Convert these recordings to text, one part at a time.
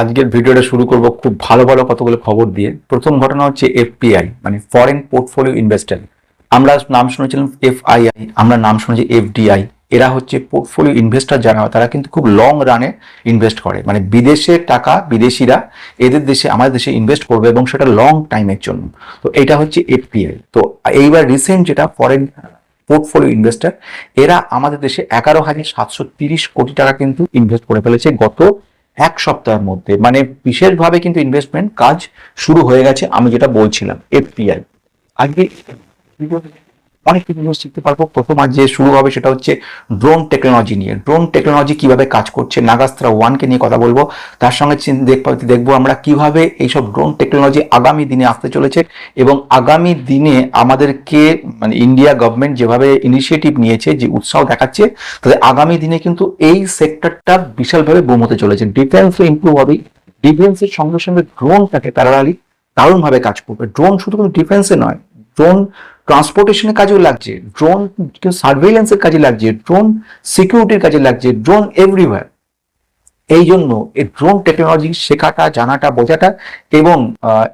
আজকের ভিডিওটা শুরু করব খুব ভালো ভালো কতগুলো খবর দিয়ে। প্রথম ঘটনা হচ্ছে এফপিআই মানে ফরেন পোর্টফোলিও ইনভেস্টর আমরা নাম শুনেছিলাম এফআইআই আমরা নাম শুনেছি এফডিআই। এরা হচ্ছে পোর্টফোলিও ইনভেস্টার যারা, তারা কিন্তু খুব লং রানে ইনভেস্ট করে। মানে বিদেশের টাকা, বিদেশিরা এদের দেশে, আমাদের দেশে ইনভেস্ট করবে এবং সেটা লং টাইমের জন্য। তো এটা হচ্ছে এফপিআই তো এইবার রিসেন্ট যেটা ফরেন পোর্টফোলিও ইনভেস্টর এরা আমাদের দেশে এগারো হাজার সাতশো তিরিশ কোটি টাকা কিন্তু ইনভেস্ট করে ফেলেছে গত এক সপ্তাহের মধ্যে। মানে বিশেষভাবে কিন্তু ইনভেস্টমেন্ট কাজ শুরু হয়ে গেছে, আমি যেটা বলছিলাম এফপিআই আজকে অনেক কিছু জিনিস শিখতে পারব। প্রথম আজ যে শুরু হবে সেটা হচ্ছে ড্রোন টেকনোলজি নিয়ে। ড্রোন টেকনোলজি কীভাবে কাজ করছে, নাগাস্ত্রা ওয়ানকে নিয়ে কথা বলব। তার সঙ্গে দেখব আমরা কীভাবে এইসব ড্রোন টেকনোলজি আগামী দিনে আসতে চলেছে এবং আগামী দিনে আমাদেরকে মানে ইন্ডিয়া গভর্নমেন্ট যেভাবে ইনিশিয়েটিভ নিয়েছে, যে উৎসাহ দেখাচ্ছে তাহলে আগামী দিনে কিন্তু এই সেক্টরটা বিশালভাবে বুম হতে চলেছে। ডিফেন্সও ইম্প্রুভ হবে ডিফেন্সের সঙ্গে সঙ্গে ড্রোনটাকে প্যারালালি দারুণভাবে কাজ করবে। ড্রোন শুধু কিন্তু ডিফেন্সে নয় ড্রোন ট্রান্সপোর্টেশনের কাজেও লাগছে, ড্রোন সার্ভেইলেন্সের কাজে লাগছে, ড্রোন সিকিউরিটির কাজে লাগছে, ড্রোন এভরিওয়্যার। এই জন্য এই ড্রোন টেকনোলজি শেখাটা, জানাটা, বোঝাটা এবং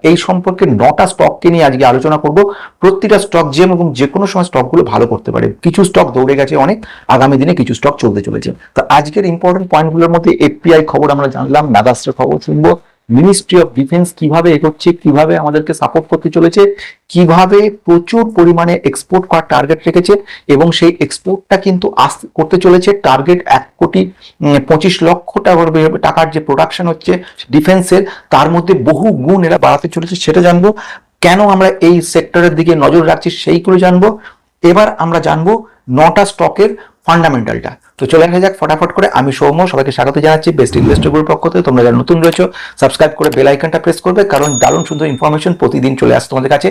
এই সম্পর্কে নটা স্টককে নিয়ে আজকে আলোচনা করব। প্রতিটা স্টক জেম এবং যে কোনো সময় স্টকগুলো ভালো করতে পারে। কিছু স্টক দৌড়ে গেছে অনেক, আগামী দিনে কিছু স্টক চলতে চলেছে। তো আজকের ইম্পর্টেন্ট পয়েন্টগুলোর মধ্যে এফপিআই খবর আমরা জানলাম নাদাস্ত্রের খবর শুনব। মিনিস্ট্রি অফ ডিফেন্স কীভাবে এগোচ্ছে, কীভাবে আমাদেরকে সাপোর্ট করতে চলেছে, কীভাবে প্রচুর পরিমাণে এক্সপোর্ট করার টার্গেট রেখেছে এবং সেই এক্সপোর্টটা কিন্তু আস- করতে চলেছে। টার্গেট এক কোটি পঁচিশ লক্ষ টাকার যে প্রোডাকশন হচ্ছে ডিফেন্সের তার মধ্যে বহু গুণ এরা বাড়াতে চলেছে সেটা জানব। কেন আমরা এই সেক্টরের দিকে নজর রাখছি সেইগুলো জানব। এবার আমরা জানব নটা স্টকের ফান্ডামেন্টালটা তো চলে আসা যাক ফটাফট করে। আমি সৌম্য, সবাইকে স্বাগত জানাচ্ছি বেস্ট ইনভেস্টর গ্রুপ পক্ষ থেকে। তোমরা যারা নতুন রয়েছো সাবস্ক্রাইব করে বেল আইকনটা প্রেস করবে, কারণ দারুণ সুন্দর ইনফরমেশন প্রতিদিন চলে আসছে তোমাদের কাছে।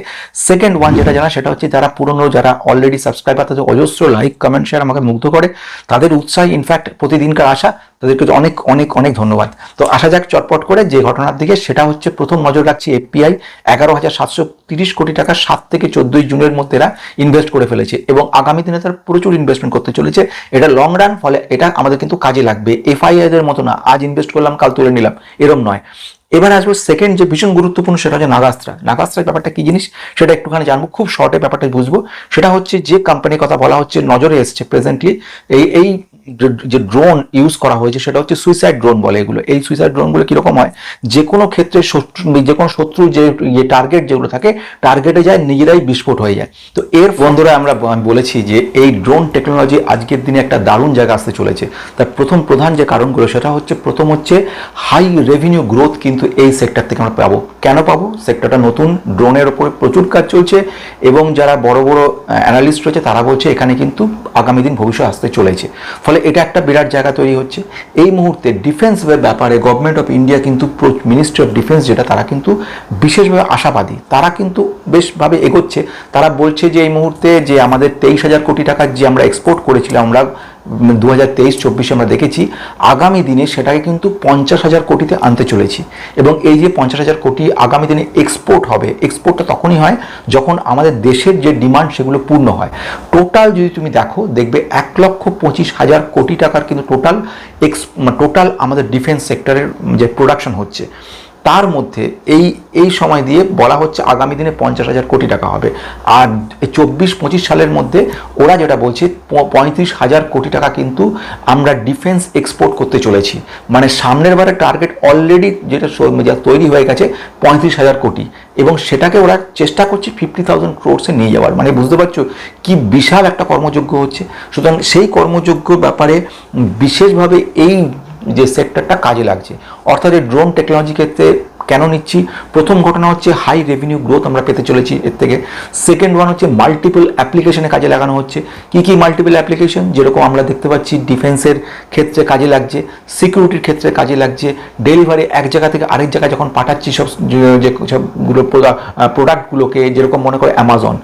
সেকেন্ড ওয়ান যেটা জানা, সেটা হচ্ছে যারা পুরনো, যারা অলরেডি সাবস্ক্রাইবার তাদের অজস্র লাইক কমেন্ট শেয়ার আমাকে মুগ্ধ করে। তাদের উৎসাহ ইনফ্যাক্ট প্রতিদিনকার আশা, তাদেরকে অনেক অনেক অনেক ধন্যবাদ। তো আসা যাক চটপট করে যে ঘটনার দিকে। সেটা হচ্ছে প্রথম নজর রাখছি এফপিআই এগারো হাজার সাতশো তিরিশ কোটি টাকা সাত থেকে চোদ্দই জুনের মধ্যে এরা ইনভেস্ট করে ফেলেছে এবং আগামী দিনে তারা প্রচুর ইনভেস্টমেন্ট করতে চলেছে। এটা লং রান ফলে এটা আমাদের কিন্তু কাজে লাগবে। এফআইআই এর মতো না, আজ ইনভেস্ট করলাম, কাল তুলে নিলাম, এরম নয়। এবার আসব সেকেন্ড যে ভীষণ গুরুত্বপূর্ণ, সেটা হচ্ছে নাগাস্ত্রা। নাগাস্ত্রার ব্যাপারটা কি জিনিস? সেটা একটুখানি জানব, খুব শর্টে ব্যাপারটা বুঝব। সেটা হচ্ছে যে কোম্পানির কথা বলা হচ্ছে, নজরে এসছে প্রেজেন্টলি এই এই যে- ড্রোন ইউজ করা হয়েছে সেটা হচ্ছে সুইসাইড ড্রোন বলে এগুলো। এই সুইসাইড ড্রোনগুলো কীরকম হয়? যে কোনো ক্ষেত্রে শত্রু যে কোনো শত্রু যে টার্গেট যেগুলো থাকে টার্গেটে যায়, নিজেরাই বিস্ফোট হয়ে যায়। তো এর বন্ধুরা আমরা আমি বলেছি যে এই ড্রোন টেকনোলজি আজকের দিনে একটা দারুণ জায়গা আসতে চলেছে। তার প্রথম প্রধান যে কারণগুলো, সেটা হচ্ছে, প্রথম হচ্ছে হাই রেভিনিউ গ্রোথ কিন্তু এই সেক্টর থেকে আমরা পাবো। কেন পাবো? সেক্টরটা নতুন ড্রোনের ওপরে প্রচুর কাজ চলছে এবং যারা বড় বড়, অ্যানালিস্ট রয়েছে, তারা বলছে এখানে কিন্তু আগামী দিন ভবিষ্যৎ আসতে চলেছে। ফলে এটা একটা বিরাট জায়গা তৈরি হচ্ছে। এই মুহূর্তে ডিফেন্স ব্যাপারে গভর্নমেন্ট অফ ইন্ডিয়া কিন্তু মিনিস্ট্রি অফ ডিফেন্স যেটা, তারা কিন্তু বিশেষভাবে আশাবাদী। তারা কিন্তু বেশভাবে এগোচ্ছে। তারা বলছে যে এই মুহূর্তে যে আমাদের তেইশ হাজার কোটি টাকার যে আমরা এক্সপোর্ট করেছিলাম, আমরা দু হাজার তেইশ, চব্বিশে আমরা দেখেছি, আগামী দিনে সেটাকে কিন্তু পঞ্চাশ হাজার কোটিতে আনতে চলেছি। এবং এই যে পঞ্চাশ হাজার কোটি আগামী দিনে এক্সপোর্ট হবে এক্সপোর্টটা তখনই হয় যখন আমাদের দেশের যে ডিমান্ড সেগুলো পূর্ণ হয়। টোটাল যদি তুমি দেখো, দেখবে এক লক্ষ পঁচিশ হাজার কোটি টাকার কিন্তু টোটাল এক্স টোটাল আমাদের ডিফেন্স সেক্টরের যে প্রোডাকশন হচ্ছে। তার মধ্যে এই এই সময় দিয়ে বলা হচ্ছে আগামী দিনে পঞ্চাশ হাজার কোটি টাকা হবে। আর চব্বিশ, পঁচিশ সালের মধ্যে ওরা যেটা বলছে পঁয়ত্রিশ হাজার কোটি টাকা কিন্তু আমরা ডিফেন্স এক্সপোর্ট করতে চলেছি। মানে সামনের বারে টার্গেট অলরেডি যেটা যা তৈরি হয়ে গেছে, পঁয়ত্রিশ হাজার কোটি। এবং সেটাকে ওরা চেষ্টা করছে ফিফটি থাউজেন্ড ক্রোডসে নিয়ে যাওয়ার। মানে বুঝতে পারছ কি বিশাল একটা কর্মযোগ্য হচ্ছে। সুতরাং সেই কর্মযোগ্য ব্যাপারে বিশেষভাবে এই যে সেক্টরটা কাজে লাগছে। অর্থাৎ এই ড্রোন টেকনোলজি ক্ষেত্রে কেন নিচ্ছি? প্রথম ঘটনা হচ্ছে হাই রেভিনিউ গ্রোথ আমরা পেতে চলেছি এর থেকে। সেকেন্ড ওয়ান হচ্ছে মাল্টিপল অ্যাপ্লিকেশনে কাজে লাগানো হচ্ছে। কি কি মাল্টিপল অ্যাপ্লিকেশন যেরকম আমরা দেখতে পাচ্ছি ডিফেন্সের ক্ষেত্রে কাজে লাগছে সিকিউরিটির ক্ষেত্রে কাজে লাগছে ডেলিভারি এক জায়গা থেকে আরেক জায়গায় যখন পাঠাচ্ছি সব যে- সবগুলো প্রোডাক্টগুলোকে যেরকম মনে করে অ্যামাজন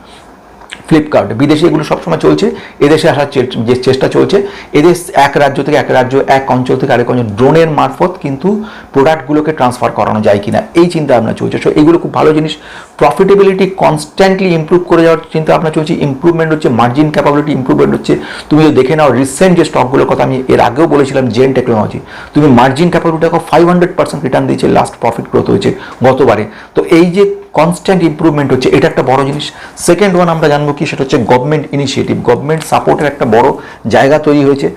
ফ্লিপকার্ট বিদেশে এগুলো সবসময় চলছে, এদেশে আসার যে চেষ্টা চলছে এদেশ এক রাজ্য থেকে এক রাজ্য, এক অঞ্চল থেকে আরেক অঞ্চল ড্রোনের মারফত কিন্তু প্রোডাক্টগুলোকে ট্রান্সফার করানো যায় কিনা, এই চিন্তা ভাবনা চলছে। সো এগুলো খুব ভালো জিনিস। প্রফিটেবিলিটি কনস্ট্যান্টলি ইমপ্রুভ করে যাওয়ার চিন্তা ভাবনা চলছে। ইম্প্রুভমেন্ট হচ্ছে মার্জিন ক্যাপাবিলিটি ইমপ্রুভমেন্ট হচ্ছে। তুমি যদি দেখে নাও রিসেন্ট যে স্টকগুলোর কথা আমি এর আগেও বলেছিলাম জেন টেকনোলজি তুমি মার্জিন ক্যাপাবিলিটি দেখো ফাইভ হান্ড্রেড পার্সেন্ট রিটার্ন দিয়েছে লাস্ট প্রফিট গ্রোথ হয়েছে গতবারে। তো এই যে কনস্ট্যান্ট ইমপ্রুভমেন্ট হচ্ছে এটা একটা বড় জিনিস। সেকেন্ড ওয়ান আমরা জানব কি সেটা হচ্ছে গভর্নমেন্ট ইনিশিয়েটিভ গভর্নমেন্ট সাপোর্টের একটা বড় জায়গা তৈরি হয়েছে।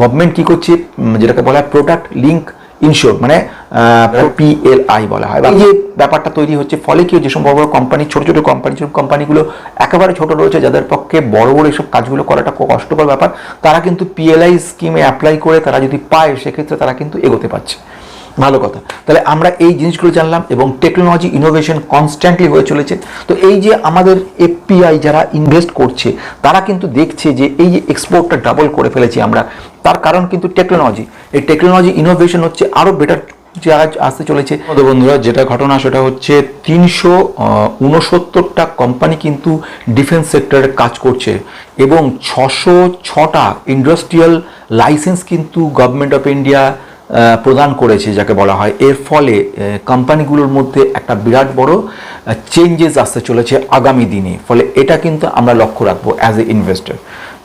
গভর্নমেন্ট কি করছে? যেটাকে বলা হয় প্রোডাক্ট লিঙ্ক ইনশোর মানে পিএলআই বলা হয়। বা এই যে ব্যাপারটা তৈরি হচ্ছে ফলে কি যে সম্ভব বড় কোম্পানি ছোট ছোট কোম্পানি ছোট কোম্পানিগুলো একেবারে ছোটো রয়েছে যাদের পক্ষে বড় বড় এসব কাজগুলো করাটা খুব কষ্টকর ব্যাপার তারা কিন্তু পিএলআই স্কিমে অ্যাপ্লাই করে তারা যদি পায় সেক্ষেত্রে তারা কিন্তু এগোতে পারছে। ভালো কথা। তাহলে আমরা এই জিনিসগুলো জানলাম এবং টেকনোলজি ইনোভেশন কনস্ট্যান্টলি হয়ে চলেছে। তো এই যে আমাদের এফপিআই যারা ইনভেস্ট করছে, তারা কিন্তু দেখছে যে এই যে এক্সপোর্টটা ডাবল করে ফেলেছি আমরা। তার কারণ কিন্তু টেকনোলজি এই টেকনোলজি ইনোভেশন হচ্ছে আরও বেটার যারা আসতে চলেছে। বন্ধুরা, যেটা ঘটনা সেটা হচ্ছে তিনশো উনসত্তরটা কোম্পানি কিন্তু ডিফেন্স সেক্টরে কাজ করছে এবং ছশো ছটা ইন্ডাস্ট্রিয়াল লাইসেন্স কিন্তু গভর্নমেন্ট অফ ইন্ডিয়া প্রদান করেছে, যাকে বলা হয়। এর ফলে কোম্পানিগুলোর মধ্যে একটা বিরাট বড় চেঞ্জেস আসতে চলেছে আগামী দিনে। ফলে এটা কিন্তু আমরা লক্ষ্য রাখব অ্যাজ এ ইনভেস্টর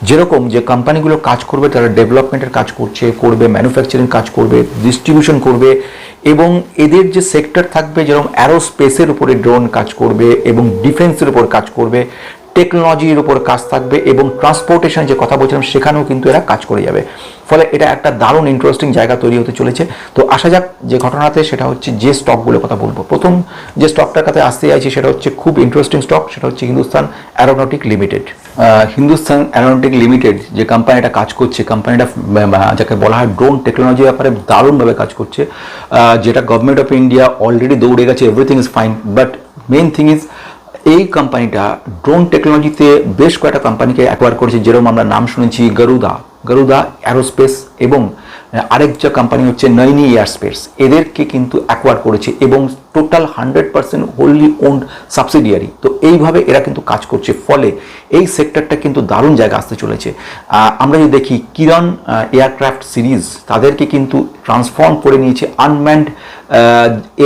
যেরকম যে কোম্পানিগুলো কাজ করবে, তারা ডেভেলপমেন্টের কাজ করছে, করবে ম্যানুফ্যাকচারিং কাজ করবে ডিস্ট্রিবিউশন করবে, এবং এদের যে সেক্টর থাকবে, যেরকম অ্যারোস্পেসের উপরে ড্রোন কাজ করবে, এবং ডিফেন্সের উপর কাজ করবে টেকনোলজির উপর কাজ থাকবে এবং ট্রান্সপোর্টেশন যে কথা বলছিলাম, সেখানেও কিন্তু এরা কাজ করে যাবে। ফলে এটা একটা দারুণ ইন্টারেস্টিং জায়গা তৈরি হতে চলেছে। তো আসা যাক যে ঘটনাতে সেটা হচ্ছে যে স্টকগুলোর কথা বলব। প্রথম যে স্টকটার কাছে আসতে চাইছি সেটা হচ্ছে খুব ইন্টারেস্টিং স্টক সেটা হচ্ছে Hindustan aeronautic limited Hindustan aeronautic limited যে কোম্পানিটা কাজ করছে কোম্পানিটা যাকে বলা হয় ড্রোন টেকনোলজি ব্যাপারে দারুণভাবে কাজ করছে। যেটা গভর্নমেন্ট অফ ইন্ডিয়া অলরেডি দৌড়ে গেছে everything is fine but main thing is এই কোম্পানিটা ড্রোন টেকনোলজিতে বেশ কয়েকটা কোম্পানিকে অ্যাকোয়ার করেছে, যেরকম আমরা নাম শুনেছি গরুদা গরুদা অ্যারোস্পেস এবং আরেক যে কোম্পানি হচ্ছে নৈনি এয়ারস্পেস এদেরকে কিন্তু অ্যাকোয়ার করেছে এবং total hundred percent wholly owned subsidiary তো এইভাবে এরা কিন্তু কাজ করছে। ফলে এই সেক্টরটা কিন্তু দারুণ জায়গা আসতে চলেছে। আমরা যদি দেখি, কিরণ এয়ারক্রাফট সিরিজ তাদেরকে কিন্তু ট্রান্সফর্ম করে নিয়েছে আনম্যান্ড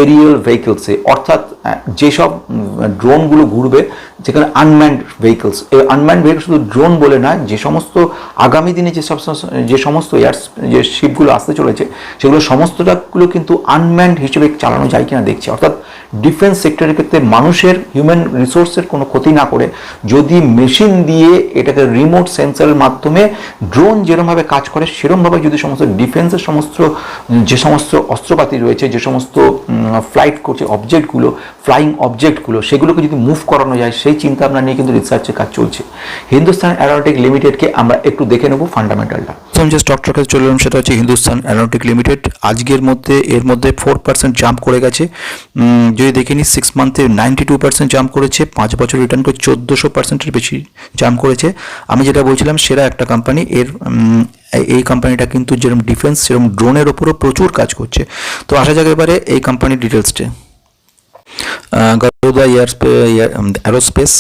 এরিয়াল ভেহিকলসে অর্থাৎ যেসব ড্রোনগুলো ঘুরবে, যেখানে আনম্যান্ড ভেহিকলস এই আনম্যান্ড ভেহিকল শুধু ড্রোন বলে না যে সমস্ত আগামী দিনে যে সব যে সমস্ত এয়ার যে শিপগুলো আসতে চলেছে, সেগুলো সমস্তটাগুলো কিন্তু আনম্যান্ড হিসেবে চালানো যায় কিনা দেখছে। অর্থাৎ ডিফেন্স সেক্টরের ক্ষেত্রে মানুষের হিউম্যান রিসোর্সের কোনো ক্ষতি না করে যদি মেশিন দিয়ে এটাকে রিমোট সেন্সারের মাধ্যমে ড্রোন যেরমভাবে কাজ করে, সেরমভাবে যদি সমস্ত ডিফেন্সের সমস্ত, যে সমস্ত অস্ত্রপাতি রয়েছে, যে সমস্ত ফ্লাইট করছে অবজেক্টগুলো ফ্লাইং অবজেক্টগুলো সেগুলোকে যদি মুভ করানো যায়, সেই চিন্তা ভাবনা নিয়ে কিন্তু রিসার্চের কাজ চলছে। হিন্দুস্তান অ্যারোনটিক লিমিটেডকে আমরা একটু দেখে নেব ফান্ডামেন্টালটা প্রথম যে স্টকটার কাছে চলে এলাম সেটা হচ্ছে হিন্দুস্তান অ্যারোনটিক লিমিটেড আজকের মধ্যে, এর মধ্যে ফোর পার্সেন্ট জাম্প করে গেছে। যদি দেখে নিই সিক্স মান্থে নাইনটি টু পার্সেন্ট জাম্প করেছে। পাঁচ বছর রিটার্ন করে চোদ্দোশো পার্সেন্টের বেশি জাম্প করেছে। আমি যেটা বলছিলাম, সেরা একটা কোম্পানি এর এই- কোম্পানিটা কিন্তু যেরকম ডিফেন্স সেরকম ড্রোনের ওপরও প্রচুর কাজ করছে। তো আসা যাক এবারে এই কোম্পানির ডিটেলসটে গরুদা এয়ার অ্যারোস্পেস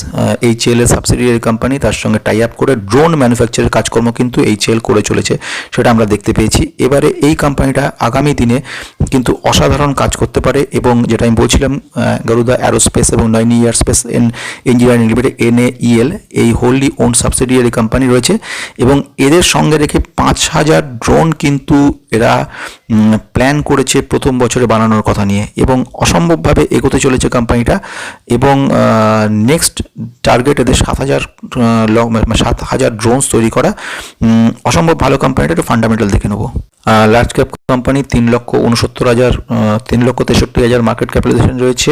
এইচএল এর সাবসিডিয়ারি কোম্পানি তার সঙ্গে টাই আপ করে ড্রোন ম্যানুফ্যাকচারের কাজকর্ম কিন্তু এইচএল করে চলেছে, সেটা আমরা দেখতে পেয়েছি। এবারে এই কোম্পানিটা আগামী দিনে কিন্তু অসাধারণ কাজ করতে পারে এবং যেটা আমি বলছিলাম গরুদা অ্যারোস্পেস এবং নয়নি airspace N engineering limited NAEL এই হোললি ওন সাবসিডিয়ারি কোম্পানি রয়েছে এবং এদের সঙ্গে রেখে পাঁচ হাজার ড্রোন কিন্তু এরা প্ল্যান করেছে প্রথম বছরে বানানোর কথা নিয়ে এবং অসম্ভবভাবে এগোতে চলেছে কোম্পানিটা এবং নেক্সট টার্গেট এদের সাত হাজার সাত হাজার ড্রোনস তৈরি করা অসম্ভব ভালো কোম্পানিটা একটু ফান্ডামেন্টাল দেখে নেব। লার্জ ক্যাপ কোম্পানি তিন লক্ষ উনসত্তর হাজার তিন লক্ষ তেষট্টি হাজার মার্কেট ক্যাপিটালাইজেশন রয়েছে।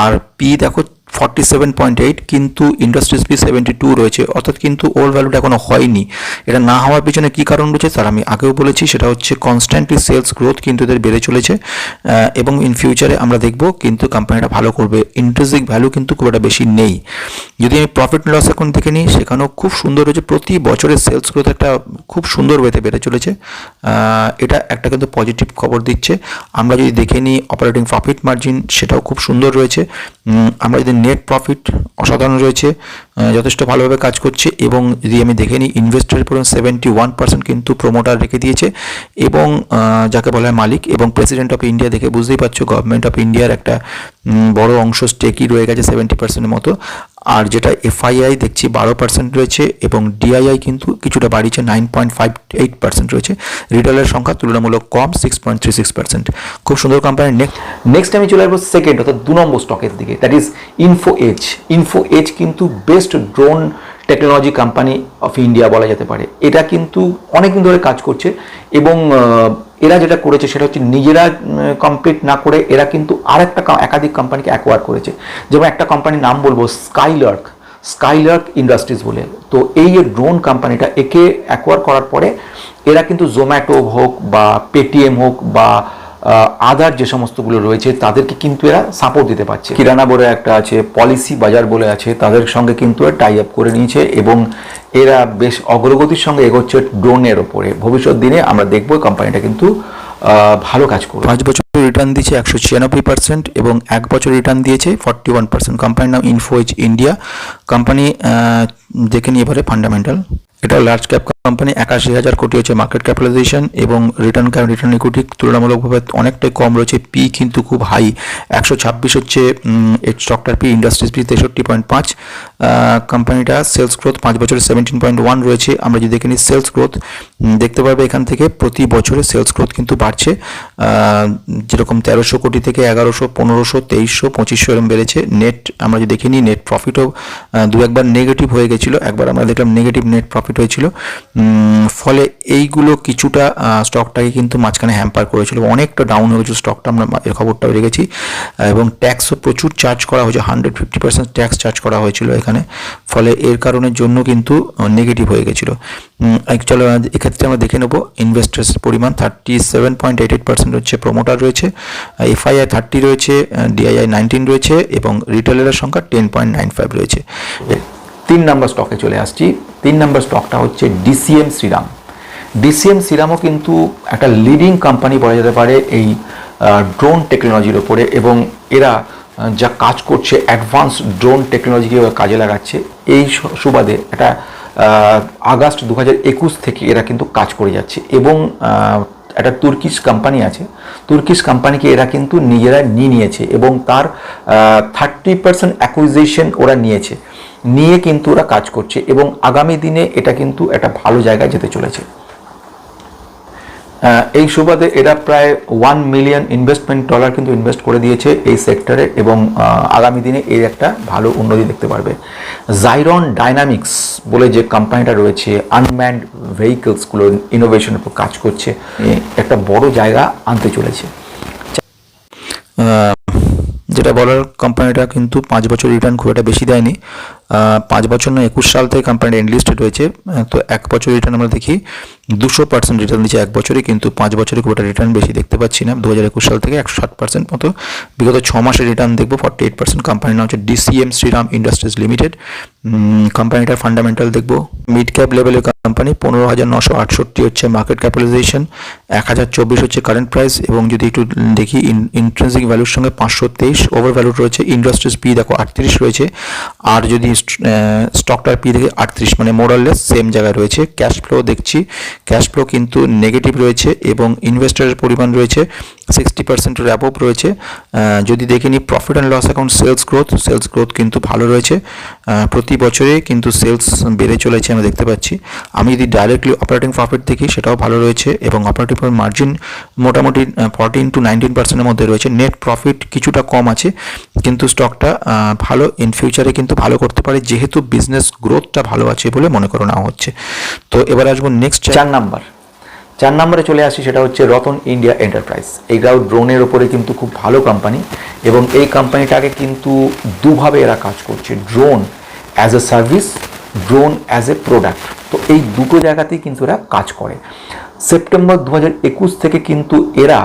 আর পি দেখো ফর্টি সেভেন পয়েন্ট এইট কিন্তু ইন্ডাস্ট্রিজ পি সেভেন্টি টু রয়েছে। অর্থাৎ কিন্তু ওল্ড ভ্যালুটা এখনও হয়নি। এটা না হওয়ার পিছনে কী কারণ রয়েছে, তার আমি আগেও বলেছি, সেটা হচ্ছে কনস্ট্যান্টলি সেলস গ্রোথ কিন্তু এদের বেড়ে চলেছে। এবং ইন ফিউচারে আমরা দেখব কিন্তু কোম্পানিটা ভালো করবে। ইন্টারেস্টিক ভ্যালু কিন্তু খুব একটা বেশি নেই। যদি আমি প্রফিট লস এখন দেখে নিই, সেখানেও খুব সুন্দর রয়েছে। প্রতি বছরের সেলস গ্রোথ একটা খুব সুন্দর ওয়েতে বেড়ে চলেছে। এটা একটা কিন্তু পজিটিভ খবর দিচ্ছে। আমরা যদি দেখে নিই অপারেটিং প্রফিট মার্জিন সেটাও খুব সুন্দর রয়েছে। আমরা যদি নেট প্রফিট অসাধারণ রয়েছে যথেষ্ট ভালোভাবে কাজ করছে এবং যদি আমি দেখে নিই ইনভেস্টরের পরিমাণ সেভেন্টি ওয়ান পার্সেন্ট কিন্তু প্রোমোটার রেখে দিয়েছে এবং যাকে বলা হয় মালিক এবং প্রেসিডেন্ট অফ ইন্ডিয়া দেখে বুঝতেই পারছ গভর্নমেন্ট অফ ইন্ডিয়ার একটা বড় অংশ স্টেকই রয়ে গেছে সেভেন্টি পার্সেন্টের মতো। আর যেটা এফআইআই দেখছি বারো পার্সেন্ট রয়েছে এবং ডিআইআই কিন্তু কিছুটা বাড়িয়েছে nine point five eight percent রয়েছে। রিটেলের সংখ্যা তুলনামূলক কম six point three six percent খুব সুন্দর কোম্পানি নেক্সট নেক্সট আমি চলে আসব সেকেন্ড অর্থাৎ দু নম্বর স্টকের দিকে। That is info edge info edge কিন্তু best drone technology company of India বলা যেতে পারে। এটা কিন্তু অনেকদিন ধরে কাজ করছে এবং এরা যেটা করেছে সেটা হচ্ছে নিজেরা কমপ্লিট না করে এরা কিন্তু আর একটা একাধিক কোম্পানিকে অ্যাকোয়ার করেছে। যেমন একটা কোম্পানির নাম বলব স্কাইলার্ক স্কাইলার্ক ইন্ডাস্ট্রিজ বলে। তো এই যে ড্রোন কোম্পানিটা একে অ্যাকোয়ার করার পরে এরা কিন্তু জোম্যাটো হোক বা পেটিএম হোক বা আদার যে সমস্তগুলো রয়েছে, তাদেরকে কিন্তু এরা সাপোর্ট দিতে পারছে। কিরানা বলে একটা আছে পলিসি বাজার বলে আছে, তাদের সঙ্গে কিন্তু টাই আপ করে নিয়েছে এবং এরা বেশ অগ্রগতির সঙ্গে এগোচ্ছে ড্রোনের ওপরে। ভবিষ্যৎ দিনে আমরা দেখব কোম্পানিটা কিন্তু ভালো কাজ করবে। পাঁচ বছর রিটার্ন দিয়েছে একশো ছিয়ানব্বই পার্সেন্ট এবং এক বছর রিটার্ন দিয়েছে ফর্টি ওয়ান পার্সেন্ট কোম্পানির নাম ইনফোএজ ইন্ডিয়া কোম্পানি দেখে নিয়ে এবারে ফান্ডামেন্টাল এটা লার্জ ক্যাপ কোম্পানি একাশি হাজার কোটি হচ্ছে মার্কেট ক্যাপিটালাইজেশন এবং রিটার্ন রিটার্ন ইকুইটি তুলনামূলকভাবে অনেকটাই কম রয়েছে। পি কিন্তু খুব হাই একশো ছাব্বিশ হচ্ছে স্টকটার পি ইন্ডাস্ট্রিজ পি তেষট্টি পয়েন্ট পাঁচ। কোম্পানিটা সেলস গ্রোথ পাঁচ বছরে সেভেন্টিন পয়েন্ট ওয়ান রয়েছে। আমরা যদি দেখে নিই সেলস গ্রোথ দেখতে পারবে এখান থেকে প্রতি বছরে সেলস গ্রোথ কিন্তু বাড়ছে। যেরকম তেরোশো কোটি থেকে এগারোশো, পনেরোশো, তেইশশো, পঁচিশশো এরকম বেড়েছে। নেট আমরা যদি দেখে নিই নেট প্রফিটও দু একবার নেগেটিভ হয়ে গেছিল। একবার আমরা দেখলাম নেগেটিভ নেট প্রফিট হয়েছিল। ফলে এইগুলো কিছুটা স্টকটাকে কিন্তু মাঝখানে হ্যাম্পার করেছিল। অনেকটা ডাউন হয়ে গেছিল স্টকটা আমরা এর খবরটাও রেখেছি। এবং ট্যাক্সও প্রচুর চার্জ করা হয়েছে। Hundred fifty percent tax charge করা হয়েছিল এখানে। ফলে এর কারণের জন্য কিন্তু নেগেটিভ হয়ে গেছিল। চলো এক্ষেত্রে আমরা দেখে নেব ইনভেস্টার্স পরিমাণ thirty seven point eight eight percent হচ্ছে প্রোমোটার রয়েছে এফআইআই থার্টি রয়েছে ডিআইআই নাইনটিন রয়েছে এবং রিটেলারের সংখ্যা টেন পয়েন্ট নাইন ফাইভ রয়েছে। তিন নম্বর স্টকে চলে আসছি। তিন নম্বর স্টকটা হচ্ছে ডিসিএম শ্রীরাম। ডিসিএম শ্রীরামও কিন্তু একটা লিডিং কোম্পানি বলা যেতে পারে এই ড্রোন টেকনোলজির ওপরে এবং এরা যা কাজ করছে অ্যাডভান্স ড্রোন টেকনোলজিকে কাজে লাগাচ্ছে, এই সুবাদে এটা আগস্ট দু থেকে এরা কিন্তু কাজ করে যাচ্ছে এবং একটা তুর্কিশ কোম্পানি আছে। তুর্কিশ কোম্পানিকে এরা কিন্তু নিজেরা নিয়ে নিয়েছে এবং তার থার্টি পার্সেন্ট অ্যাকুইজেশন ওরা নিয়েছে। নিয়ে কিন্তু ওরা কাজ করছে এবং আগামী দিনে এটা কিন্তু একটা ভালো জায়গায় যেতে চলেছে। এই সুবাদে এরা প্রায় ওয়ান মিলিয়ন ইনভেস্টমেন্ট ডলার কিন্তু ইনভেস্ট করে দিয়েছে এই সেক্টরে এবং আগামী দিনে এর একটা ভালো উন্নতি দেখতে পারবে। জাইরন ডাইনামিক্স বলে যে কোম্পানিটা রয়েছে আনম্যান্ড ভেহিকলসগুলো ইনোভেশনের উপর কাজ করছে একটা বড় জায়গা আনতে চলেছে। যেটা বলার কোম্পানিটা কিন্তু পাঁচ বছর রিটার্ন খুব একটা বেশি দেয়নি। পাঁচ বছর না একুশ সাল থেকে কোম্পানিটা এনলিস্টেড হয়েছে তো এক বছর রিটার্ন আমরা দেখি, দুশো পার্সেন্ট রিটার্ন দিচ্ছে এক বছরে, কিন্তু পাঁচ বছরে খুব একটা রিটার্ন বেশি দেখতে পাচ্ছি না। দু হাজার একুশ সাল থেকে একশো ষাট পার্সেন্ট মতো, বিগত ছ মাসের রিটার্ন দেখব ফর্টি এইট পার্সেন্ট কোম্পানির নাম হচ্ছে ডিসিএম শ্রীরাম ইন্ডাস্ট্রিজ লিমিটেড কোম্পানিটার ফান্ডামেন্টাল দেখব মিড ক্যাপ লেভেলের কোম্পানি পনেরো হাজার নশো আটষট্টি হচ্ছে মার্কেট ক্যাপিটালাইজেশন এক হাজার চব্বিশ হচ্ছে কারেন্ট প্রাইস এবং যদি একটু দেখি ইন্ট্রেন্সিক ভ্যালুর সঙ্গে পাঁচশো তেইশ ওভার ভ্যালু রয়েছে ইন্ডাস্ট্রিজ পি দেখো আটত্রিশ রয়েছে, আর যদি স্টকটার পি দেখে আটত্রিশ মানে মোরাললেস সেম জায়গায় রয়েছে ক্যাশ ফ্লো দেখছি ক্যাশ ফ্লো কিন্তু নেগেটিভ রয়েছে, এবং ইনভেস্টারের পরিমাণ রয়েছে সিক্সটি পার্সেন্টের অ্যাবোভ রয়েছে যদি দেখে নিই profit and loss account sales growth sales growth কিন্তু ভালো রয়েছে প্রতি বছরে কিন্তু সেলস বেড়ে চলেছে, আমরা দেখতে পাচ্ছি আমি যদি ডাইরেক্টলি অপারেটিং প্রফিট দেখি, সেটাও ভালো রয়েছে এবং অপারেটিং প্রফিট মার্জিন মোটামুটি ফর্টিন টু নাইনটিন পার্সেন্টের মধ্যে রয়েছে। নেট প্রফিট কিছুটা কম আছে, কিন্তু স্টকটা ভালো ইন ফিউচারে কিন্তু ভালো করতে পারে, যেহেতু বিজনেস গ্রোথটা ভালো আছে বলে মনে করো নেওয়া হচ্ছে। তো এবার আসব নেক্সট চার নাম্বার। চার নম্বরে চলে আসি, সেটা হচ্ছে রতন ইন্ডিয়া এন্টারপ্রাইজ এইটাও ড্রোনের ওপরে কিন্তু খুব ভালো কোম্পানি এবং এই কোম্পানিটাকে কিন্তু দুভাবে এরা কাজ করছে। Drone as a service drone as a product তো এই দুটো জায়গাতেই কিন্তু এরা কাজ করে। সেপ্টেম্বর দু থেকে কিন্তু এরা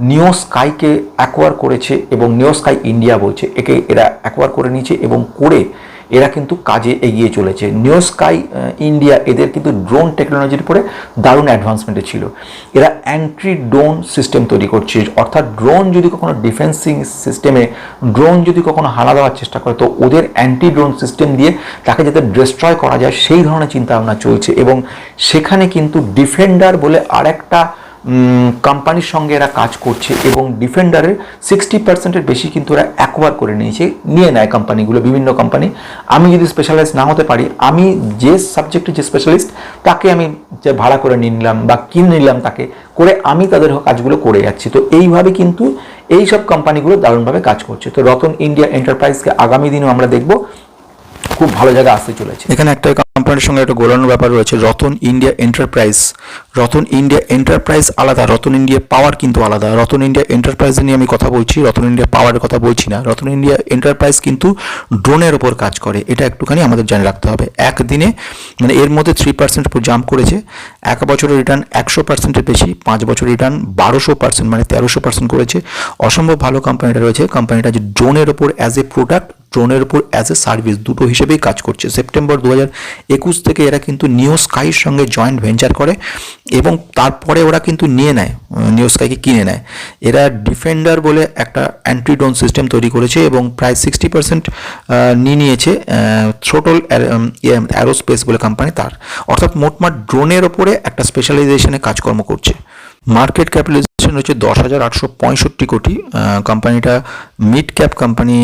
নিও স্কাইকে অ্যাকোয়ার করেছে এবং নিও স্কাই ইন্ডিয়া বলছে। একে এরা অ্যাকোয়ার করে নিয়েছে এবং করে এরা কিন্তু কাজে এগিয়ে চলেছে। নিউ স্কাই ইন্ডিয়া এদের কিন্তু ড্রোন টেকনোলজির উপরে দারুণ অ্যাডভান্সমেন্টে ছিল। এরা অ্যান্টি ড্রোন সিস্টেম তৈরি করছে। অর্থাৎ ড্রোন যদি কখনো ডিফেন্সিং সিস্টেমে ড্রোন যদি কখনো হানা দেওয়ার চেষ্টা করে, তো ওদের অ্যান্টি ড্রোন সিস্টেম দিয়ে তাকে যাতে ডিস্ট্রয় করা যায়, সেই ধরনের চিন্তাভাবনা চলছে। এবং সেখানে কিন্তু ডিফেন্ডার বলে আরেকটা কোম্পানির সঙ্গে এরা কাজ করছে এবং ডিফেন্ডারের সিক্সটি পার্সেন্টের বেশি কিন্তু এরা অ্যাকোয়ার করে নিয়েছে, নিয়ে নেয় কোম্পানিগুলো বিভিন্ন কোম্পানি আমি যদি স্পেশালাইজ না হতে পারি, আমি যে সাবজেক্টে যে স্পেশালিস্ট তাকে আমি যে ভাড়া করে নিয়ে নিলাম বা কিনে নিলাম তাকে, করে আমি তাদের কাজগুলো করে যাচ্ছি। তো এইভাবে কিন্তু এই সব কোম্পানিগুলো দারুণভাবে কাজ করছে। তো রতন ইন্ডিয়া এন্টারপ্রাইজকে আগামী দিনেও আমরা দেখব খুব ভালো জায়গায় আসতে চলেছে। এখানে একটা কোম্পানির সঙ্গে একটা গোলানোর ব্যাপার রয়েছে, Ratan India enterprise. Ratan India enterprise আলাদা, রতন ইন্ডিয়া পাওয়ার কিন্তু আলাদা। রতন ইন্ডিয়া এন্টারপ্রাইজ নিয়ে আমি কথা বলছি, রতন ইন্ডিয়া পাওয়ারের কথা বলছি না। রতন ইন্ডিয়া এন্টারপ্রাইজ কিন্তু ড্রোনের ওপর কাজ করে, এটা একটুখানি আমাদের জানে রাখতে হবে। একদিনে মানে এর মধ্যে থ্রি পার্সেন্ট উপর জাম্প করেছে, এক বছরের রিটার্ন একশো পার্সেন্টের বেশি, পাঁচ বছর রিটার্ন বারোশো পার্সেন্ট মানে তেরোশো পার্সেন্ট করেছে। অসম্ভব ভালো কোম্পানিটা রয়েছে। কোম্পানিটা যে ড্রোনের ওপর অ্যাজ এ প্রোডাক্ট ড্রোনের উপর অ্যাজ এ সার্ভিস দুটো হিসেবেই কাজ করছে। সেপ্টেম্বর দু একুশ থেকে এরা কিন্তু নিও স্কাইয়ের সঙ্গে জয়েন্ট ভেঞ্চার করে এবং তারপরে ওরা কিন্তু নিয়ে নেয় নিও স্কাইকে কিনে নেয়। এরা ডিফেন্ডার বলে একটা অ্যান্টি ড্রোন সিস্টেম তৈরি করেছে এবং প্রায় সিক্সটি পার্সেন্ট নিয়ে নিয়েছে থ্রোটল অ্যারোস্পেস বলে কোম্পানি তার। অর্থাৎ মোটমাট ড্রোনের ওপরে একটা স্পেশালাইজেশনে কাজকর্ম করছে। মার্কেট ক্যাপিটালাইজেশন রয়েছে দশ হাজার আটশো পঁয়ষট্টি কোটি। কোম্পানিটা মিড ক্যাপ কোম্পানি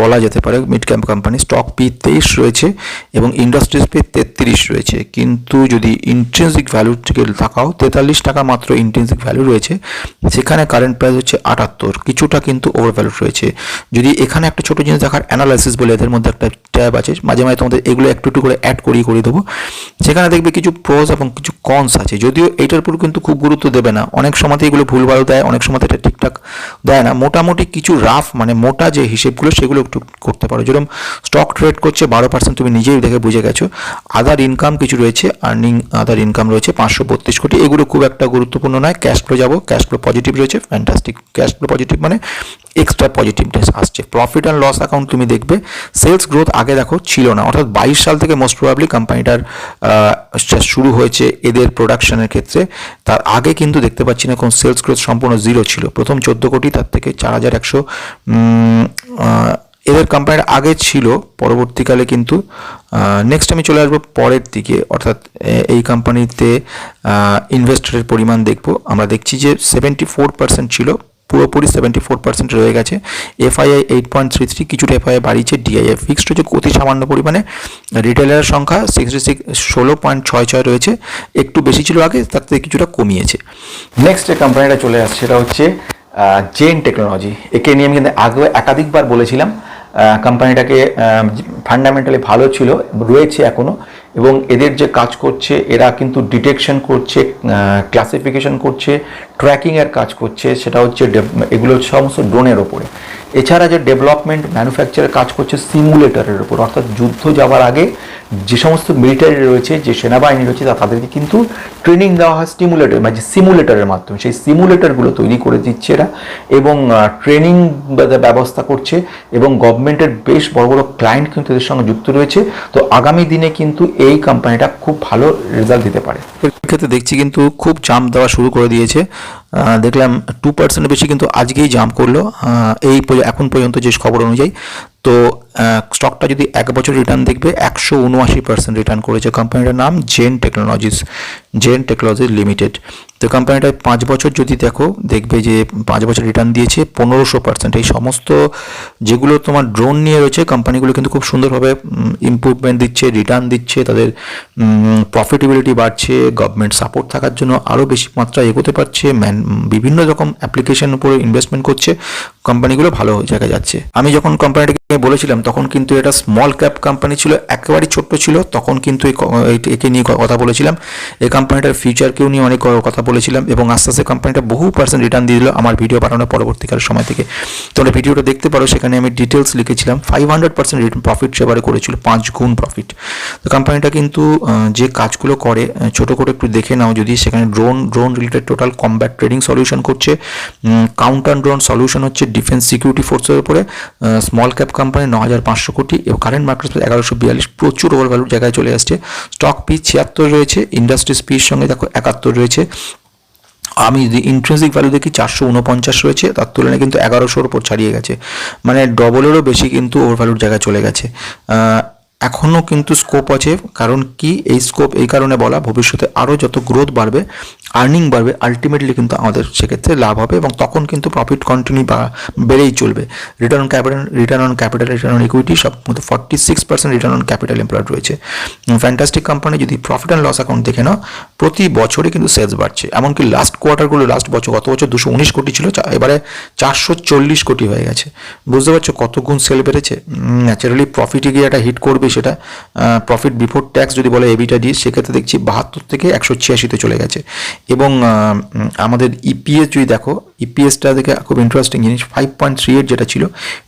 বলা যেতে পারে। Mid cap company stock P তেইশ রয়েছে এবং ইন্ডাস্ট্রিজ পি তেত্রিশ রয়েছে। কিন্তু যদি ইন্ট্রেন্সিক ভ্যালু থেকে তাকাও, তেতাল্লিশ টাকা মাত্র ইন্ট্রেন্সিক ভ্যালু রয়েছে। সেখানে কারেন্ট প্রাইস হচ্ছে আটাত্তর। কিছুটা কিন্তু ওভার ভ্যালু রয়েছে। যদি এখানে একটা ছোটো জিনিস দেখার অ্যানালাইসিস বলে এদের মধ্যে একটা ট্যাব আছে, মাঝে মাঝে তোমাদের এগুলো একটু একটু করে অ্যাড করিয়ে করিয়ে দেবো। সেখানে দেখবে কিছু প্রোস এবং কিছু কনস আছে। যদিও এটার উপর কিন্তু খুব গুরুত্ব দেবে না। অনেক সময়তে এগুলো ভুলভাল দেয় অনেক সময় এটা ঠিকঠাক দেয় না। মোটামুটি কিছু রাফ মানে মোটা যে হিসেবগুলো সেগুলো একটু করতে পারো। যেরকম স্টক ট্রেড করছে, বারো পার্সেন্ট তুমি নিজেই দেখে বুঝে গেছো। আদার ইনকাম কিছু রয়েছে আর্নিং আদার ইনকাম রয়েছে, পাঁচশো বত্রিশ কোটি। এগুলো খুব একটা গুরুত্বপূর্ণ নয়। ক্যাশ ফ্লো যাব ক্যাশ ফ্লো পজিটিভ রয়েছে ফ্যান্টাস্টিক ক্যাশ ফ্লো পজিটিভ মানে এক্সট্রা পজিটিভনেস আসছে। প্রফিট অ্যান্ড লস অ্যাকাউন্ট তুমি দেখবে সেলস গ্রোথ আগে দেখো ছিল না। অর্থাৎ বাইশ সাল থেকে মোস্ট প্রবাবলি কোম্পানিটার শুরু হয়েছে এদের প্রোডাকশনের ক্ষেত্রে। তার আগে কিন্তু দেখতে পাচ্ছি না কোন সেলস গ্রোথ সম্পূর্ণ জিরো ছিল। প্রথম চোদ্দ কোটি, তার থেকে চার হাজার একশো এদের কোম্পানির আগে ছিল, পরবর্তীকালে কিন্তু নেক্সট আমি চলে আসব পরের দিকে। অর্থাৎ এই কোম্পানিতে ইনভেস্টরের পরিমাণ দেখব। আমরা দেখছি যে সেভেন্টি ফোর পার্সেন্ট ছিল। পুরোপুরি সেভেন্টি ফোর পার্সেন্ট রয়ে গেছে। FII eight point three three কিছুটা এফআইআই বাড়িয়েছে ডিআইএ ফিক্সড হচ্ছে অতি সামান্য পরিমাণে। রিটেলারের সংখ্যা সিক্সটি সিক্স ষোলো পয়েন্ট ছয় ছয় রয়েছে, একটু বেশি ছিল আগে, তার থেকে কিছুটা কমিয়েছে। নেক্সট যে কোম্পানিটা চলে আসছে, সেটা হচ্ছে জেন টেকনোলজি একে নিয়ে আমি কিন্তু আগে একাধিকবার বলেছিলাম কোম্পানিটাকে ফান্ডামেন্টালি ভালো ছিল, রয়েছে এখনও। এবং এদের যে কাজ করছে, এরা কিন্তু ডিটেকশন করছে ক্লাসিফিকেশন করছে ট্র্যাকিংয়ের কাজ করছে, সেটা হচ্ছে এগুলো সমস্ত ড্রোনের ওপরে। এছাড়া যে ডেভেলপমেন্ট ম্যানুফ্যাকচারের কাজ করছে সিমুলেটরের ওপর, অর্থাৎ যুদ্ধ যাওয়ার আগে যে সমস্ত মিলিটারি রয়েছে, যে সেনাবাহিনী রয়েছে, তা তাদেরকে কিন্তু ট্রেনিং দেওয়া হয় স্টিমুলেটর মানে যে সিমুলেটরের মাধ্যমে। সেই সিমুলেটরগুলো তৈরি করে দিচ্ছে এরা এবং ট্রেনিং ব্যবস্থা করছে এবং গভর্নমেন্টের বেশ বড় বড় ক্লায়েন্ট কিন্তু এদের সঙ্গে যুক্ত রয়েছে। তো আগামী দিনে কিন্তু এই কোম্পানিটা খুব ভালো রেজাল্ট দিতে পারে। ক্ষেত্রে দেখছি কিন্তু খুব জাম্প দেওয়া শুরু করে দিয়েছে। দেখলাম টু পার্সেন্টের বেশি কিন্তু আজকেই জাম্প করল। এই এখন পর্যন্ত যে খবর অনুযায়ী তো স্টকটা যদি এক বছর রিটার্ন দেখবে, একশো উনআশি পার্সেন্ট রিটার্ন করেছে কোম্পানিটার নাম Zen technologies Zen technologies limited. তো কোম্পানিটায় পাঁচ বছর যদি দেখো, দেখবে যে পাঁচ বছর রিটার্ন দিয়েছে, পনেরোশো পার্সেন্ট এই সমস্ত যেগুলো তোমার ড্রোন নিয়ে রয়েছে কোম্পানিগুলো কিন্তু খুব সুন্দরভাবে ইম্প্রুভমেন্ট দিচ্ছে রিটার্ন দিচ্ছে, তাদের প্রফিটেবিলিটি বাড়ছে গভর্নমেন্ট সাপোর্ট থাকার জন্য আরও বেশি মাত্রায় এগোতে পারছে ম্যান বিভিন্ন রকম অ্যাপ্লিকেশন উপরে ইনভেস্টমেন্ট করছে কোম্পানিগুলো ভালো জায়গায় যাচ্ছে। আমি যখন কোম্পানিটাকে বলেছিলাম, তখন কিন্তু এটা স্মল ক্যাপ কোম্পানি ছিল, একেবারেই ছোট্ট ছিল, তখন কিন্তু একে নিয়ে কথা বলেছিলাম। এই কোম্পানিটার ফিউচারকেও নিয়ে অনেক কথা বলেছিলাম এবং আস্তে আস্তে কোম্পানিটা বহু পার্সেন্ট রিটার্ন দিয়ে দিল আমার ভিডিও বানানোর পরবর্তীকাল সময় থেকে। তোমরা ভিডিওটা দেখতে পারো, সেখানে আমি ডিটেলস লিখেছিলাম। Five hundred percent return profit সেবারে করেছিল, পাঁচ গুণ প্রফিট তো কোম্পানিটা কিন্তু যে কাজগুলো করে ছোট করে একটু দেখে নাও যদি সেখানে drone drone related total combat trading solution করছে। কাউন্টার ড্রোন সলিউশন হচ্ছে ডিফেন্স সিকিউরিটি ফোর্সের উপরে স্মল ক্যাপ কোম্পানি ন হাজার পাঁচশো কোটি এবং কারেন্ট মার্কেট এগারোশো বিয়াল্লিশ। প্রচুর ওভার ভ্যালুর জায়গায় চলে আসছে। স্টক পি ছিয়াত্তর রয়েছে ইন্ডাস্ট্রিজ পির সঙ্গে দেখো একাত্তর রয়েছে। আমি যদি ইন্ট্রেন্সিক ভ্যালু দেখি চারশো উনপঞ্চাশ রয়েছে, তার তুলনায় কিন্তু এগারোশোর ওপর ছাড়িয়ে গেছে। মানে ডবলেরও বেশি কিন্তু ওভার ভ্যালুর জায়গায় চলে গেছে। এখনও কিন্তু স্কোপ আছে, কারণ কি এই স্কোপ এই কারণে বলা, ভবিষ্যতে আরও যত গ্রোথ বাড়বে আর্নিং বাড়বে আলটিমেটলি কিন্তু আমাদের সেক্ষেত্রে লাভ হবে এবং তখন কিন্তু প্রফিট কন্টিনিউ বা বেড়েই চলবে। Return on capital return on capital return on equity সব মধ্যে forty six percent return on capital employed রয়েছে ফ্যান্টাস্টিক কোম্পানি যদি প্রফিট অ্যান্ড লস অ্যাকাউন্ট দেখে নাও, প্রতি বছরই কিন্তু সেলস বাড়ছে। এমনকি লাস্ট কোয়ার্টারগুলো লাস্ট বছর, গত বছর দুশো উনিশ কোটি ছিল এবারে চারশো চল্লিশ কোটি হয়ে গেছে। বুঝতে পারছ কত গুণ সেল বেড়েছে? ন্যাচারালি প্রফিটে গিয়ে একটা হিট করবে সেটা প্রফিট বিফোর ট্যাক্স যদি বলে এবিটা ডি সেক্ষেত্রে দেখছি বাহাত্তর থেকে একশো ছিয়াশিতে চলে গেছে। এবং আমাদের ইপিএস যদি দেখো ইপিএসটা দেখে খুব ইন্টারেস্টিং জিনিস ফাইভ পয়েন্ট থ্রি এইট যেটা ছিল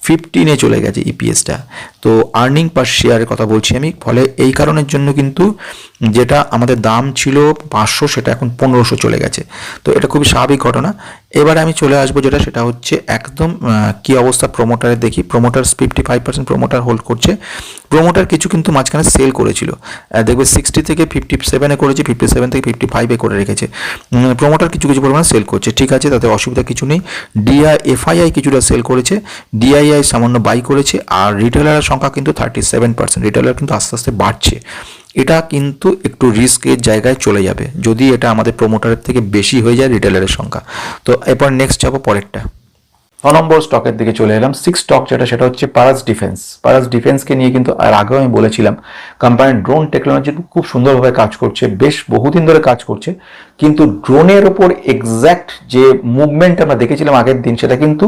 ফিফটিনে চলে গেছে ইপিএসটা তো আর্নিং পার শেয়ারের কথা বলছি আমি, ফলে এই কারণের জন্য কিন্তু যেটা আমাদের দাম ছিল পাঁচশো, সেটা এখন পনেরোশো চলে গেছে। তো এটা খুবই স্বাভাবিক ঘটনা। এবারে আমি চলে আসব যেটা, সেটা হচ্ছে একদম কি অবস্থা প্রোমোটারের দেখি। Promoter fifty five percent promoter hold করছে। প্রোমোটার কিছু কিন্তু মাঝখানে সেল করেছিল। দেখবে সিক্সটি থেকে ফিফটি সেভেনে করেছে ফিফটি সেভেন থেকে ফিফটি ফাইভে করে রেখেছে। প্রোমোটার কিছু কিছু পরিমাণে সেল করছে। ঠিক আছে, তাতে অসুবিধা কিছু নেই। ডিআই এফআইআই কিছুটা সেল করেছে। ডিআইআই সামান্য বাই করেছে। আর রিটেলারের সংখ্যা কিন্তু থার্টি সেভেন পার্সেন্ট রিটেলার কিন্তু আস্তে আস্তে বাড়ছে। এটা কিন্তু একটু রিস্কের জায়গায় চলে যাবে। যদি এটা আমাদের প্রোমোটারের থেকে বেশি হয়ে যায় রিটেলারের সংখ্যা। তো এরপর নেক্সট যাব পরেরটা। ছ নম্বর স্টকের দিকে চলে এলাম। সিক্স স্টক যেটা, সেটা হচ্ছে পারাস ডিফেন্স পারাস ডিফেন্সকে নিয়ে কিন্তু আর আগেও আমি বলেছিলাম কোম্পানির ড্রোন টেকনোলজি খুব সুন্দরভাবে কাজ করছে, বেশ বহুদিন ধরে কাজ করছে। কিন্তু ড্রোনের ওপর এক্স্যাক্ট যে মুভমেন্ট আমরা দেখেছিলাম আগের দিন, সেটা কিন্তু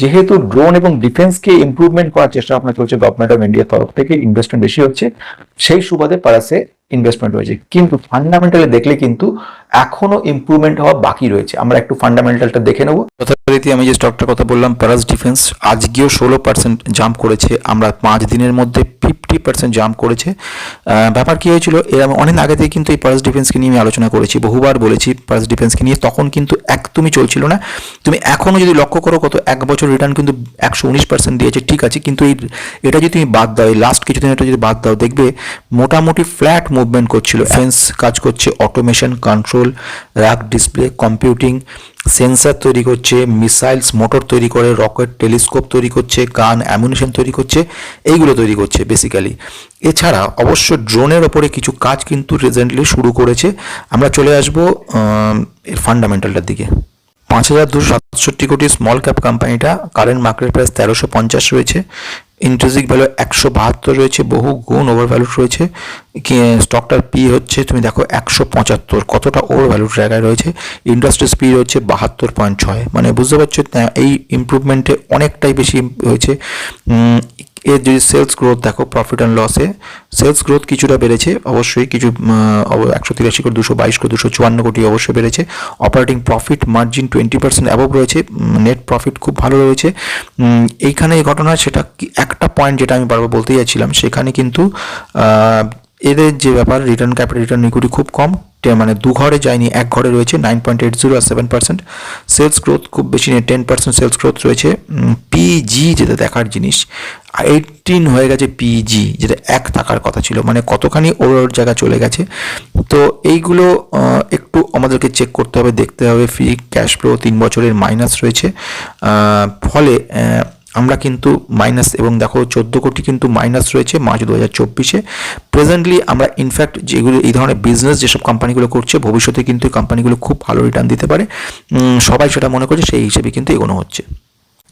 যেহেতু ড্রোন এবং ডিফেন্সকে ইমপ্রুভমেন্ট করার চেষ্টা ভাবনা চলছে গভর্নমেন্ট অফ ইন্ডিয়ার তরফ থেকে ইনভেস্টমেন্ট বেশি হচ্ছে, সেই সুবাদে পারাসে ইনভেস্টমেন্ট হয়েছে কিন্তু ফান্ডামেন্টালি দেখলে কিন্তু এখনও ইমপ্রুভমেন্ট হওয়া বাকি রয়েছে। আমরা একটু ফান্ডামেন্টালটা দেখে নেব। যথারীতি আমি যে স্টকটার কথা বললাম প্যারাস ডিফেন্স আজকেও ষোলো পার্সেন্ট জাম্প করেছে। আমরা পাঁচ দিনের মধ্যে ফিফটি পার্সেন্ট জাম্প করেছে। ব্যাপার কি হয়েছিল, এর আমি অনেক আগে থেকে কিন্তু এই প্যারাস ডিফেন্সকে নিয়ে আমি আলোচনা করেছি। বহুবার বলেছি পাস ডিফেন্সকে নিয়ে, তখন কিন্তু একদমই চলছিল না। তুমি এখনও যদি লক্ষ্য করো কত এক বছর রিটার্ন কিন্তু একশো উনিশ দিয়েছে, ঠিক আছে, কিন্তু এই, এটা যদি তুমি বাদ দাও, এই লাস্ট কিছুদিন এটা যদি বাদ দাও, দেখবে মোটামুটি ফ্ল্যাট মুভমেন্ট করছিল ফেন্স কাজ করছে automation control rack display computing sensor তৈরি করছে, মিসাইলস, মোটর তৈরি করে, রকেট, টেলিস্কোপ তৈরি করছে, গান, অ্যামুনিশন তৈরি করছে, এইগুলো তৈরি করছে বেসিক্যালি এছাড়া অবশ্য ড্রোনের ওপরে কিছু কাজ কিন্তু রিসেন্টলি শুরু করেছে। আমরা চলে আসব এর ফান্ডামেন্টালটার দিকে। পাঁচ হাজার দুশো সাতষট্টি কোটি স্মল ক্যাপ কোম্পানিটা কারেন্ট মার্কেট প্রাইস তেরোশো পঞ্চাশ রয়েছে। ইন্ট্রেন্সিক ভ্যালু একশো বাহাত্তর রয়েছে, বহু গুণ ওভার ভ্যালু রয়েছে স্টকটার পি হচ্ছে, তুমি দেখো একশো পঁচাত্তর, কতটা ওভার ভ্যালুর জায়গায় রয়েছে। ইন্ডাস্ট্রিজ পি হচ্ছে বাহাত্তর পয়েন্ট ছয়। মানে বুঝতে পারছ এই ইমপ্রুভমেন্টে অনেকটাই বেশি হয়েছে। এর যদি সেলস গ্রোথ দেখো প্রফিট অ্যান্ড লসে সেলস গ্রোথ কিছুটা বেড়েছে, অবশ্যই কিছু একশো তিরাশি কোটি, দুশো বাইশ কোটি, দুশো চুয়ান্ন কোটি অবশ্যই বেড়েছে। Operating profit margin twenty percent above রয়েছে নেট প্রফিট খুব ভালো রয়েছে। এইখানে এই ঘটনা সেটা একটা পয়েন্ট যেটা আমি বারবার বলতে যাচ্ছিলাম, সেখানে কিন্তু এদের যে ব্যাপার রিটার্ন ক্যাপিটাল রিটার্ন ইকুইটি খুব কম। মানে দু ঘরে যায়নি, এক ঘরে রয়েছে নাইন পয়েন্ট এইট জিরো আর সেভেন পার্সেন্ট সেলস গ্রোথ খুব বেশি নেই টেন পার্সেন্ট সেলস গ্রোথ রয়েছে। পিজি যেটা দেখার জিনিস এইটিন হয়ে গেছে পিজি যেটা এক থাকার কথা ছিল। মানে কতখানি ওর জায়গা চলে গেছে। তো এইগুলো একটু আমাদেরকে চেক করতে হবে, দেখতে হবে ফ্রি ক্যাশ ফ্লো তিন বছরের মাইনাস রয়েছে। ফলে আমরা কিন্তু মাইনাস এবং দেখো চোদ্দ কোটি কিন্তু মাইনাস রয়েছে মার্চ দু হাজার চব্বিশে। প্রেজেন্টলি আমরা ইনফ্যাক্ট যেগুলো এই ধরনের বিজনেস যেসব কোম্পানিগুলো করছে, ভবিষ্যতে কিন্তু কোম্পানিগুলো খুব ভালো রিটার্ন দিতে পারে। সবাই সেটা মনে করছে, সেই হিসেবে কিন্তু এগোনো হচ্ছে।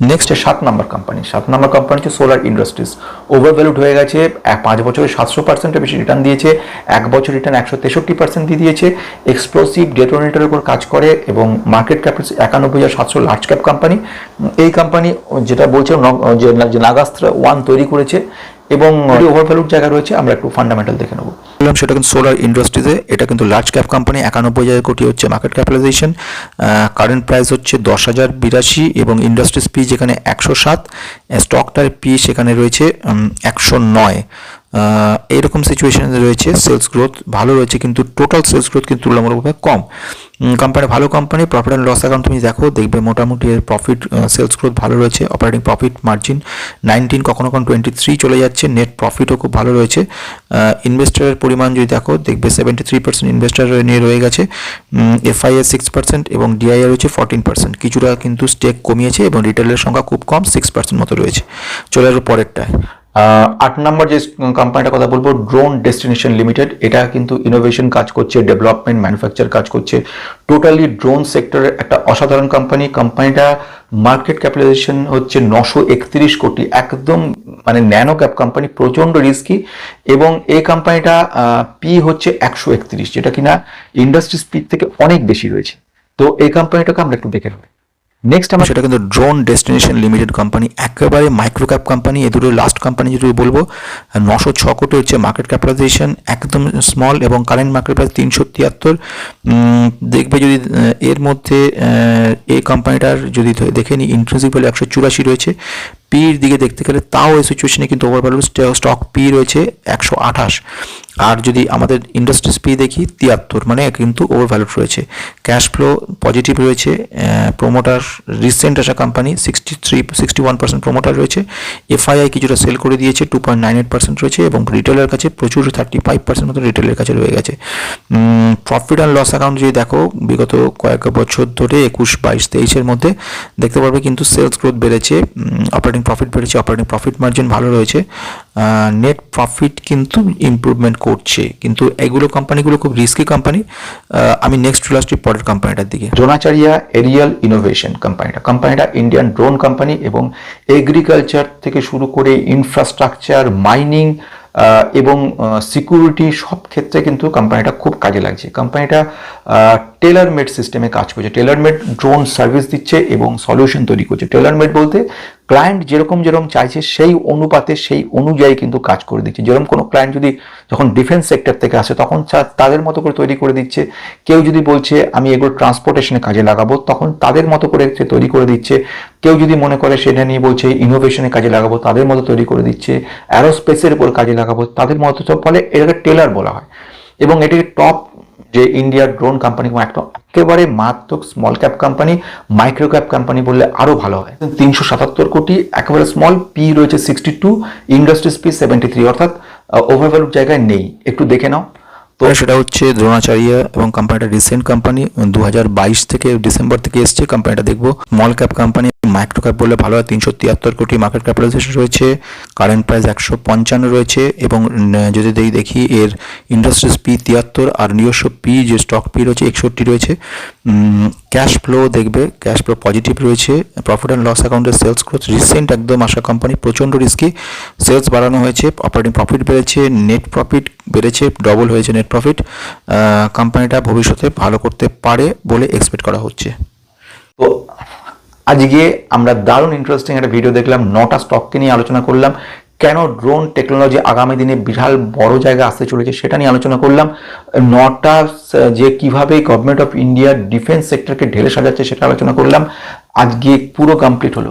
নেক্সট সাত নাম্বার কোম্পানি সাত নাম্বার কোম্পানি হচ্ছে সোলার ইন্ডাস্ট্রিজ ওভারভ্যালুড হয়ে গেছে পাঁচ বছরে সাতশো পার্সেন্টের বেশি রিটার্ন দিয়েছে, এক বছর রিটার্ন একশো তেষট্টি পার্সেন্ট দিয়ে দিয়েছে। এক্সপ্লোসিভ ডেটোনেটারের উপর কাজ করে এবং মার্কেট ক্যাপ একানব্বই হাজার সাতশো লার্জ ক্যাপ কোম্পানি এই কোম্পানি যেটা বলছে যে নাগাস্ত্র ওয়ান তৈরি করেছে এবং ওভার ভ্যালুড জায়গা রয়েছে আমরা একটু ফান্ডামেন্টাল দেখে নেব। বললাম সেটা কিন্তু সোলার ইন্ডাস্ট্রিজে এটা কিন্তু লার্জ ক্যাপ কোম্পানি একানব্বই হাজার কোটি হচ্ছে মার্কেট ক্যাপিটালাইজেশন কারেন্ট প্রাইস হচ্ছে দশ হাজার বিরাশি এবং ইন্ডাস্ট্রিজ পি যেখানে একশো সাত স্টকটার পি সেখানে রয়েছে একশো নয়। এইরকম সিচুয়েশনে রয়েছে সেলস গ্রোথ ভালো রয়েছে কিন্তু টোটাল সেলস গ্রোথ কিন্তু তুলনামূলকভাবে কম। কোম্পানি ভালো company profit and loss account তুমি দেখো, দেখবে মোটামুটি এর প্রফিট সেলস গ্রোথ ভালো রয়েছে অপারেটিং প্রফিট মার্জিন নাইনটিন কখনো কখনো টোয়েন্টি থ্রি চলে যাচ্ছে নেট প্রফিটও খুব ভালো রয়েছে। ইনভেস্টারের পরিমাণ যদি দেখো, দেখবে সেভেন্টি থ্রি পার্সেন্ট ইনভেস্টার নিয়ে রয়ে গেছে এফআইএ সিক্স পার্সেন্ট এবং ডিআইআর রয়েছে ফোরটিন পার্সেন্ট কিছুটা কিন্তু স্টেক কমিয়েছে এবং রিটেলের সংখ্যা খুব কম সিক্স পার্সেন্ট মতো রয়েছে। চলে আসব পরেরটায়। আট নম্বর যে কোম্পানিটার কথা বলব ড্রোন ডেস্টিনেশন লিমিটেড এটা কিন্তু ইনোভেশন কাজ করছে ডেভেলপমেন্ট ম্যানুফ্যাকচার কাজ করছে। টোটালি ড্রোন সেক্টরের একটা অসাধারণ কোম্পানি কোম্পানিটা মার্কেট ক্যাপিটালাইজেশন হচ্ছে নশো একত্রিশ কোটি, একদম মানে ন্যানো ক্যাপ কোম্পানি প্রচণ্ড রিস্কি এবং এই কোম্পানিটা পি হচ্ছে একশো একত্রিশ, যেটা কিনা ইন্ডাস্ট্রি স্পিড থেকে অনেক বেশি রয়েছে। তো এই কোম্পানিটাকে আমরা একটু দেখে নেব। নেক্সট আমার সেটা কিন্তু ড্রোন ডেস্টিনেশন লিমিটেড কোম্পানি একেবারে মাইক্রো ক্যাপ কোম্পানি এ দুটো লাস্ট কোম্পানি যদি বলব, নশো ছ কোটি হচ্ছে মার্কেট ক্যাপিটালাইজেশন একদম স্মল এবং কারেন্ট মার্কেট প্রাইস তিনশো তিয়াত্তর। দেখবে যদি, এর মধ্যে এই কোম্পানিটার যদি দেখে নিই ইন্ট্রেন্সিক ভ্যালু একশো চুরাশি রয়েছে। পির দিকে দেখতে গেলে তাও এই সিচুয়েশনে কিন্তু ওভার ভ্যালু স্টক পি রয়েছে একশো আঠাশ। আর যদি আমাদের ইন্ডাস্ট্রিজ পি দেখি, তিয়াত্তর মানে কিন্তু ওভার ভ্যালুড রয়েছে। ক্যাশ ফ্লো পজিটিভ রয়েছে প্রোমোটার রিসেন্ট আসা company sixty three sixty one percent promoter রয়েছে এফআইআই কিছুটা সেল করে দিয়েছে two point nine eight percent রয়েছে এবং রিটেলের কাছে প্রচুর থার্টি ফাইভ পার্সেন্ট মতো রিটেলের কাছে রয়ে গেছে। প্রফিট অ্যান্ড লস অ্যাকাউন্ট যদি দেখো, বিগত কয়েক বছর ধরে একুশ, বাইশ, তেইশের মধ্যে, দেখতে পারবে কিন্তু সেলস গ্রোথ বেড়েছে অপারেটিং প্রফিট বেড়েছে অপারেটিং প্রফিট মার্জিন ভালো রয়েছে। নেট প্রফিট কিন্তু ইমপ্রুভমেন্ট করছে। কিন্তু এগুলো কোম্পানিগুলো খুব রিস্কি কোম্পানি আমি নেক্সট চলে আসছি পরের কোম্পানিটার দিকে। জোনাচারিয়া এরিয়াল ইনোভেশন কোম্পানিটা কোম্পানিটা ইন্ডিয়ান ড্রোন কোম্পানি এবং এগ্রিকালচার থেকে শুরু করে ইনফ্রাস্ট্রাকচার মাইনিং এবং সিকিউরিটি সব ক্ষেত্রে কিন্তু কোম্পানিটা খুব কাজে লাগছে। কোম্পানিটা টেলার মেড সিস্টেমে কাজ করছে। টেলার মেড ড্রোন সার্ভিস দিচ্ছে এবং সলিউশন তৈরি করছে। টেলার মেড বলতে ক্লায়েন্ট যেরকম যেরকম চাইছে, সেই অনুপাতে, সেই অনুযায়ী কিন্তু কাজ করে দিচ্ছে। যেরকম কোনো ক্লায়েন্ট যদি যখন ডিফেন্স সেক্টর থেকে আসে, তখন তাদের মতো করে তৈরি করে দিচ্ছে। কেউ যদি বলছে, আমি এগুলো ট্রান্সপোর্টেশনে কাজে লাগাবো, তখন তাদের মতো করে সে তৈরি করে দিচ্ছে। কেউ যদি মনে করে সেটা নিয়ে বলছে ইনোভেশনে কাজে লাগাবো, তাদের মতো তৈরি করে দিচ্ছে। অ্যারোস্পেসের উপর কাজে লাগাবো, তাদের মতো। সব ফলে এটাকে টেলার বলা হয়। এবং এটাকে টপ যে ইন্ডিয়ার ড্রোন কোম্পানি একটা একেবারে মারাত্মক small cap company micro cap company বললে আরও ভালো হয়। তিনশো সাতাত্তর কোটি, একেবারে স্মল পি রয়েছে sixty two industries P seventy three অর্থাৎ ওভারভ্যালুড জায়গায় নেই। একটু দেখে নাও। তো সেটা হচ্ছে দ্রোণাচার্য এবং কোম্পানিটা রিসেন্ট কোম্পানি দু হাজার বাইশ থেকে ডিসেম্বর থেকে এসছে। কোম্পানিটা দেখব small cap company micro cap বললে ভালো হয়, তিনশো তিয়াত্তর কোটি মার্কেট ক্যাপিটালাইজেশন রয়েছে কারেন্ট প্রাইস একশো পঞ্চান্ন রয়েছে এবং যদি দেখি- এর ইন্ডাস্ট্রিজ পি তিয়াত্তর আর নিজস্ব পি যে স্টক পি রয়েছে একষট্টি রয়েছে ক্যাশ ফ্লো দেখবে ক্যাশ ফ্লো পজিটিভ রয়েছে প্রফিট অ্যান্ড লস অ্যাকাউন্টের সেলস গ্রোথ রিসেন্ট একদম আসা কোম্পানি প্রচণ্ড রিস্কি সেলস বাড়ানো হয়েছে অপারেটিং প্রফিট বেড়েছে নেট প্রফিট বেড়েছে ডবল হয়েছে নেট প্রফিট কোম্পানিটা ভবিষ্যতে ভালো করতে পারে বলে এক্সপেক্ট করা হচ্ছে। তো আজকে আমরা দারুণ ইন্টারেস্টিং একটা ভিডিও দেখলাম, নটা স্টককে নিয়ে আলোচনা করলাম, কেন ড্রোন টেকনোলজি আগামী দিনে বিশাল বড় জায়গা আসতে চলেছে সেটা নিয়ে আলোচনা করলাম, নটা যে কীভাবে গভর্নমেন্ট অফ ইন্ডিয়া ডিফেন্স সেক্টরকে ঢেলে সাজাচ্ছে সেটা আলোচনা করলাম, আজকে পুরো কমপ্লিট হলো।